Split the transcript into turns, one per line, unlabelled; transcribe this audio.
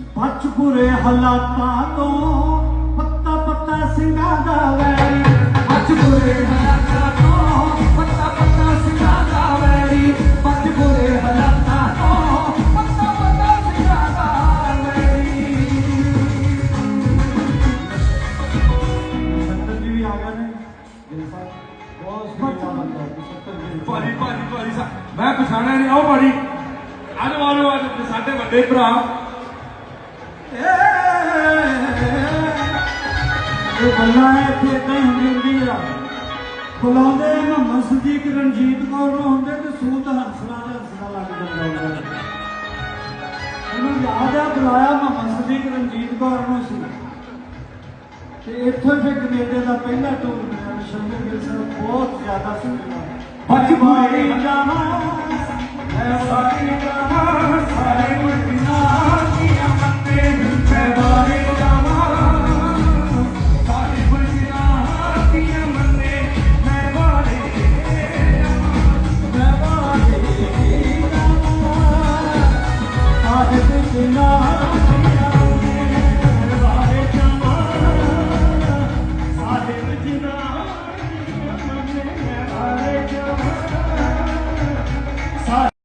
ਬਚ ਬੁਰੇ ਹਾਲਾਤਾਂ ਤੋਂ ਪੱਤਾ ਪੱਤਾ ਸਿੰਘਾਂ ਦਾ ਵੈਰੀ ਬਚ ਬੁਰੇ ਹਾਲਾਤਾਂ ਤੋਂ ਪੱਤਾ ਪੱਤਾ ਸਿੰਘਾਂ ਦਾ ਵੈਰੀ ਬਚ ਬੁਰੇ ਹਾਲਾਤਾਂ ਤੋਂ ਪੱਤਾ ਪੱਤਾ ਸਿੰਘਾਂ ਦਾ ਵੈਰੀ ਸੰਤ ਜੀ ਵੀ ਆ ਗਏ ਨੇ। ਜੀ ਸਾਹਿਬ ਬਹੁਤ ਸੋਹਣਾ ਬੰਦਾ ਸੰਤ ਜੀ
ਭਾਜੀ ਭਾਜੀ ਭਾਜੀ ਸਾਹਿਬ ਮੈਂ ਪਛਾਣਿਆ ਨਹੀਂ ਆਓ ਭਾਜੀ। ਅੱਜ ਵਾਲੋ ਅੱਜ ਸਾਡੇ ਵੱਡੇ ਭਰਾ।
ਇਹ ਗੱਲਾਂ ਇੱਥੇ ਇਦਾਂ ਹੀ ਹੁੰਦੀ ਆ ਬੁਲਾਉਂਦੇ ਮੁਹੰਮਦ ਸਦੀਕ ਰਣਜੀਤ ਕੌਰ ਨੂੰ ਹੁੰਦੇ ਤੇ ਸੂਤ ਹੰਸਣਾ ਦਾ ਹੰਸਣਾ ਲੱਗ ਜਾਂਦਾ ਹੁੰਦਾ। ਉਹਨੂੰ ਯਾਦ ਆ ਬੁਲਾਇਆ ਮੁਹੰਮਦ ਸਦੀਕ ਰਣਜੀਤ ਕੌਰ ਨੂੰ ਸੀ। ਤੇ ਇੱਥੋਂ ਫਿਰ ਕੈਨੇਡਾ ਦਾ ਪਹਿਲਾ ਟੂਰ ਮੇਰਾ ਸ਼ੰਦਰ ਗਿਲ ਬਹੁਤ ਜ਼ਿਆਦਾ ਸੁਣਿਆ
ਬੱਚ
ਜਾਵਾਂ